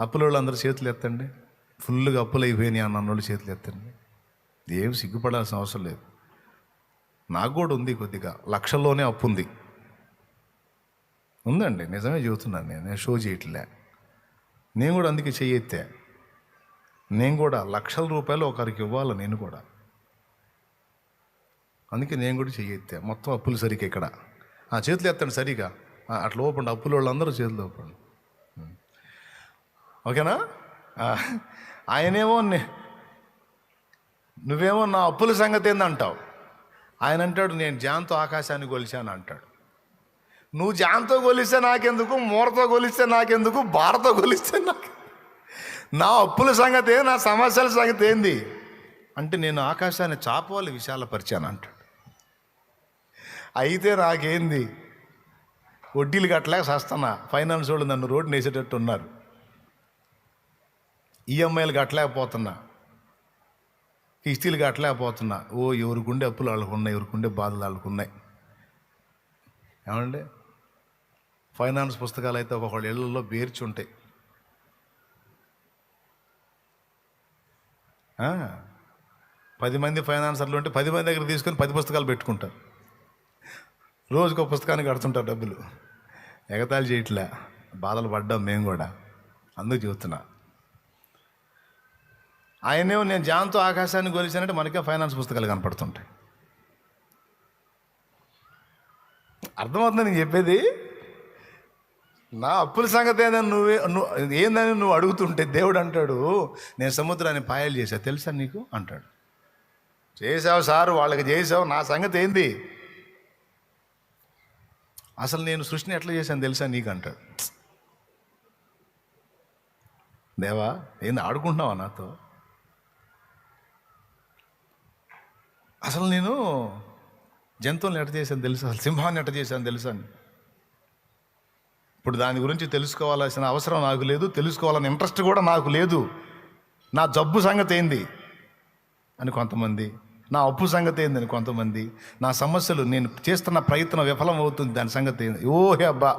అప్పుల వాళ్ళు అందరు చేతులు ఎత్తండి. ఫుల్గా అప్పులు అయిపోయినాయి అన్న వాళ్ళు చేతులు ఎత్తండి. ఏం సిగ్గుపడాల్సిన అవసరం లేదు. నాకు కూడా ఉంది కొద్దిగా. లక్షల్లోనే అప్పు ఉంది. ఉందండి. నిజమే చెబుతున్నాను నేను. నేను షో చేయట్లే. నేను కూడా అందుకే చెయ్యెత్తా నేను కూడా లక్షల రూపాయలు ఒకరికి ఇవ్వాలి నేను కూడా? అందుకే నేను కూడా చెయ్యెత్తా మొత్తం అప్పులు సరిగ్గా ఇక్కడ. ఆ చేతులు ఎత్తండి సరిగా. అట్లా ఓపండి అప్పులు వాళ్ళందరూ చేతులు ఓపండి ఓకేనా? ఆయనేమో నే- నువ్వేమో నా అప్పుల సంగతి ఏందంటావు? ఆయన అంటాడు నేను జాన్తో ఆకాశాన్ని కొలిచాను అంటాడు. నువ్వు జాన్తో కొలిస్తే నాకెందుకు? మూరతో కొలిస్తే నాకెందుకు? బారతో కొలిస్తే నాకు నా అప్పుల సంగతి నా సమస్యల సంగతి ఏంది? అంటే నేను ఆకాశాన్ని చాపవాలి విశాలపరిచాను అంటాడు. అయితే నాకేంది? వడ్డీలు కట్టలేక సస్తనా ఫైనాన్స్ వాళ్ళు నన్ను రోడ్డు వేసేటట్టు ఉన్నారు. ఈఎంఐలు కట్టలేకపోతున్నా. కిస్తీలు కట్టలేకపోతున్నా. ఓ ఎవరికుండే అప్పులు వాళ్ళకు ఉన్నాయి ఎవరికుండే బాధలు వాళ్ళకు ఉన్నాయి. ఏమండి? ఫైనాన్స్ పుస్తకాలు అయితే ఒకళ్ళ ఇళ్ళల్లో బేర్చి ఉంటాయి. పది మంది ఫైనాన్సర్లు ఉంటే పది మంది దగ్గర తీసుకొని పది పుస్తకాలు పెట్టుకుంటారు. రోజుకో ఒక పుస్తకానికి కడుతుంటారు డబ్బులు. ఎగతాళి చేయట్లే. బాధలు పడ్డాం మేము కూడా. అందుకు చెబుతున్నా. ఆయనేమో నేను జాన్తో ఆకాశాన్ని గొలిచానంటే మనకే ఫైనాన్స్ పుస్తకాలు కనపడుతుంటాయి. అర్థమవుతుంది నేను చెప్పేది? నా అప్పుల సంగతి ఏందని నువ్వే నువ్వు ఏందని నువ్వు అడుగుతుంటే దేవుడు అంటాడు నేను సముద్రాన్ని పాయలు చేశా తెలుసా నీకు? అంటాడు. చేసావు సార్ వాళ్ళకి చేసావు నా సంగతి ఏంది? అసలు నేను సృష్టిని ఎట్లా చేశాను తెలుసా నీకు అంటాడు. దేవా ఏంది ఆడుకుంటున్నావా నాతో? అసలు నేను జంతువులను ఎట్ట చేశాను తెలుసా? అసలు సింహాన్ని ఎట చేశాను తెలుసా అని ఇప్పుడు దాని గురించి తెలుసుకోవాల్సిన అవసరం నాకు లేదు తెలుసుకోవాలని ఇంట్రెస్ట్ కూడా నాకు లేదు. నా జబ్బు సంగతి ఏంది అని కొంతమంది నా అప్పు సంగతి ఏందని కొంతమంది నా సమస్యలు నేను చేస్తున్న ప్రయత్నం విఫలం అవుతుంది దాని సంగతి ఏంది? ఓహే అబ్బా!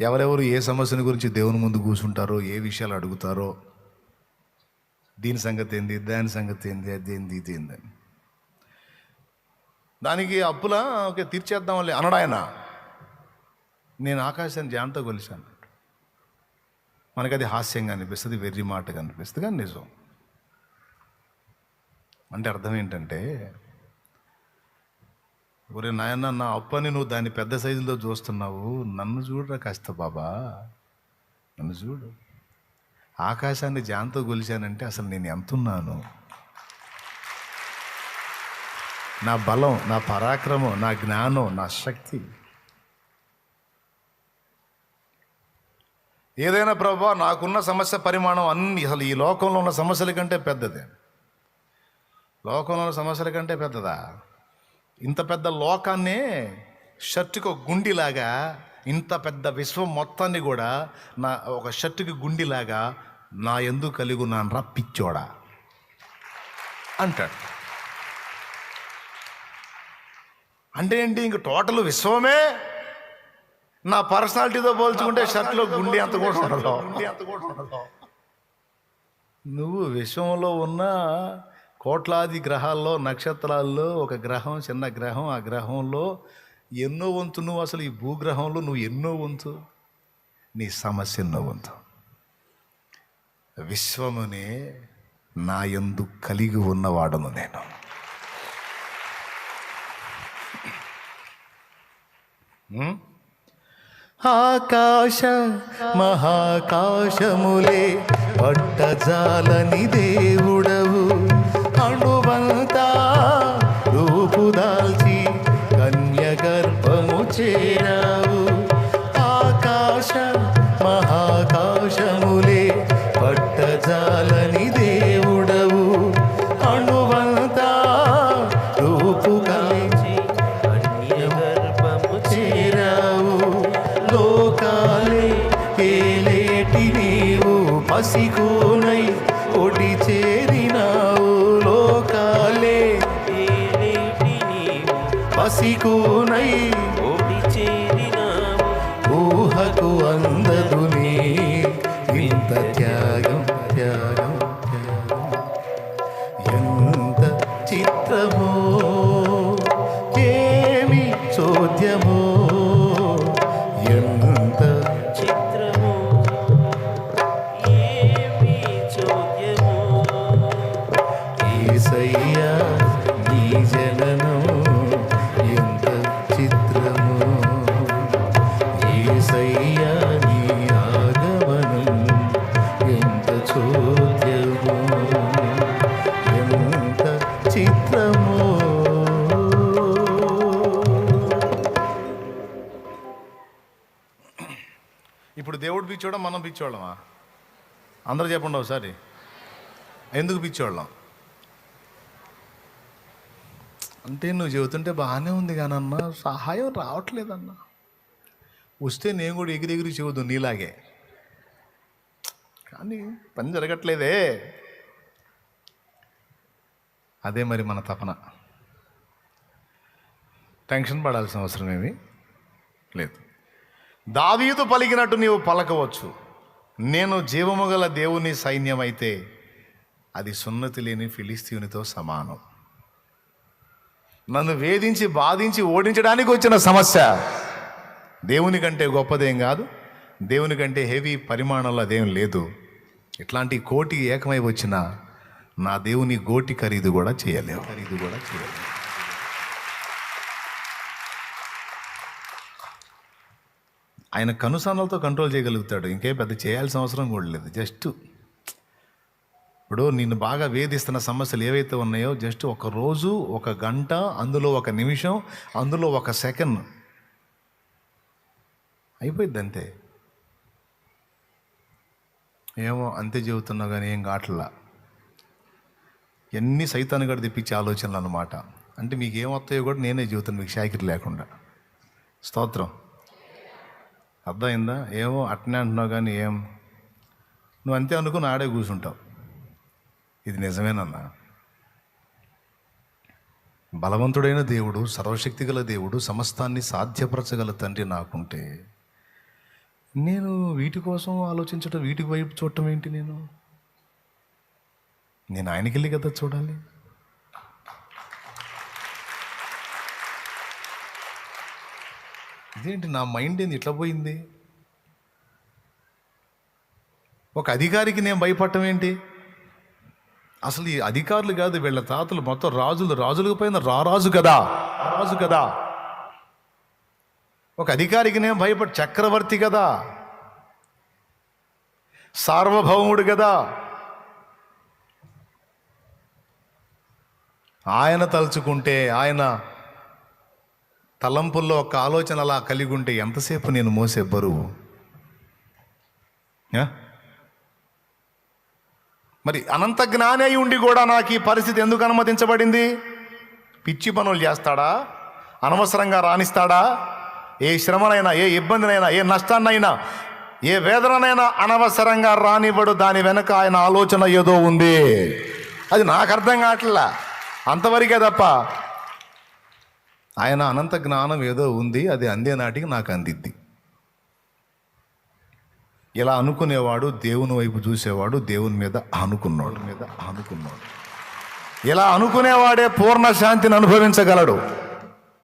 ఎవరెవరు ఏ సమస్యల గురించి దేవుని ముందు కూర్చుంటారో ఏ విషయాలు అడుగుతారో దీని సంగతి ఏంది దాని సంగతి ఏంది అదేంది ఇది ఏందని దానికి అప్పుల ఓకే తీర్చేద్దాంలే అనడాయన నేను ఆకాశాన్ని జాన్తో కొలిశాను. మనకు అది హాస్యంగా అనిపిస్తుంది వెర్రి మాటగా అనిపిస్తుంది కానీ నిజం. అంటే అర్థం ఏంటంటే ఒరే నాయన నా అప్పని నువ్వు దాన్ని పెద్ద సైజులో చూస్తున్నావు నన్ను చూడరా కాస్త బాబా నన్ను చూడు. ఆకాశాన్ని జాంతో కొలిచానంటే అసలు నేను ఎంతున్నాను? నా బలం నా పరాక్రమం నా జ్ఞానం నా శక్తి. ఏదైనా ప్రభా నాకున్న సమస్య పరిమాణం అన్ని అసలు ఈ లోకంలో ఉన్న సమస్యల కంటే పెద్దదే. లోకంలో ఉన్న సమస్యల కంటే పెద్దదా? ఇంత పెద్ద లోకాన్నే షర్టుకు గుండిలాగా ఇంత పెద్ద విశ్వం మొత్తాన్ని కూడా నా ఒక షర్టుకి గుండిలాగా నా ఎందు కలిగి ఉన్నాను రా పిచ్చోడా. అంటాడు. అంటే ఏంటి ఇంక టోటల్ విశ్వమే? నా పర్సనాలిటీతో పోల్చుకుంటే షర్ట్లో గుండె అంత కూడా ఉండదు. నువ్వు విశ్వంలో ఉన్న కోట్లాది గ్రహాల్లో నక్షత్రాల్లో ఒక గ్రహం చిన్న గ్రహం ఆ గ్రహంలో ఎన్నో వంతు నువ్వు అసలు ఈ భూగ్రహంలో నువ్వు ఎన్నో వంతు? నీ సమస్య ఎన్నో వంతు. విశ్వమునే నా యందు కలిగి ఉన్నవాడను నేను. ఆకాశ మహాకాశములే పట్టజాలని దేవుడవు. అణువంతా sequel. మనం పిచ్చోళ్ళమా? అందరూ చెప్పండి ఒకసారి. ఎందుకు పిచ్చోళ్ళం? అంటే నువ్వు చెబుతుంటే బాగానే ఉంది కానన్నా సహాయం రావట్లేదన్న. వస్తే నేను కూడా ఎగిరి ఎగిరి చెబుదు నీలాగే. కానీ పని జరగట్లేదే. అదే మరి మన తపన. టెన్షన్ పడాల్సిన అవసరం ఏమీ లేదు. దావీదు పలికినట్టు నీవు పలకవచ్చు. నేను జీవము గల దేవుని సైన్యమైతే అది సున్నతి లేని ఫిలిస్తీనితో సమానం. నన్ను వేధించి బాధించి ఓడించడానికి వచ్చిన సమస్య దేవుని కంటే గొప్పదేం కాదు దేవుని కంటే హెవీ పరిమాణంలో అదేం లేదు. ఇట్లాంటి కోటి ఏకమై వచ్చిన నా దేవుని గోటి ఖరీదు కూడా చేయలేవు ఖరీదు కూడా చేయలేవు. ఆయన కనుసన్నలతో కంట్రోల్ చేయగలుగుతాడు. ఇంకే పెద్ద చేయాల్సిన అవసరం కూడా లేదు. జస్ట్ ఇప్పుడు నిన్ను బాగా వేధిస్తున్న సమస్యలు ఏవైతే ఉన్నాయో జస్ట్ ఒక రోజు ఒక గంట అందులో ఒక నిమిషం అందులో ఒక సెకండ్ అయిపోయింది అంతే. ఏమో అంతే చెబుతున్నా కానీ ఏం కావట్లా. ఎన్ని సైతాన్ని కూడా తెప్పించే ఆలోచనలు అనమాట అంటే మీకు ఏమొస్తాయో కూడా నేనే చెబుతాను మీకు షాకిరి లేకుండా. స్తోత్రం. అర్థమైందా? ఏమో అట్నే అంటున్నావు కానీ ఏం? నువ్వు అంతే అనుకుని ఆడే కూర్చుంటావు. ఇది నిజమేనన్నా. బలవంతుడైన దేవుడు సర్వశక్తిగల దేవుడు సమస్తాన్ని సాధ్యపరచగల తండ్రి నాకుంటే నేను వీటి కోసం ఆలోచించటం వీటి వైపు చూడటం ఏంటి నేను? నేను ఆయనకి వెళ్ళి కదా చూడాలి? ఇదేంటి నా మైండ్ ఏంది? ఇట్లా పోయింది. ఒక అధికారికి నేను భయపడటం ఏంటి? అసలు ఈ అధికారులు కాదు వీళ్ళ తాతలు మొత్తం రాజులు రాజులకు పోయిన రారాజు కదా. రాజు కదా. ఒక అధికారికి నేను భయపడి చక్రవర్తి కదా. సార్వభౌముడు కదా. ఆయన తలుచుకుంటే ఆయన తలంపుల్లో ఒక ఆలోచన అలా కలిగి ఉంటే ఎంతసేపు నేను మోసే బరువు? మరి అనంత జ్ఞాని అయి ఉండి కూడా నాకు ఈ పరిస్థితి ఎందుకు అనుమతించబడింది? పిచ్చి పనులు చేస్తాడా? అనవసరంగా రాణిస్తాడా? ఏ శ్రమనైనా ఏ ఇబ్బందినైనా ఏ నష్టాన్నైనా ఏ వేదననైనా అనవసరంగా రానివ్వడు. దాని వెనక ఆయన ఆలోచన ఏదో ఉంది. అది నాకు అర్థం కావట్లా? అంతవరకే తప్ప ఆయన అనంత జ్ఞానం ఏదో ఉంది అది అందే నాటికి నాకు అందిద్ది. ఇలా అనుకునేవాడు దేవుని వైపు చూసేవాడు దేవుని మీద ఆనుకున్నాడు. మీద ఆనుకున్నాడు. ఇలా అనుకునేవాడే పూర్ణ శాంతిని అనుభవించగలడు.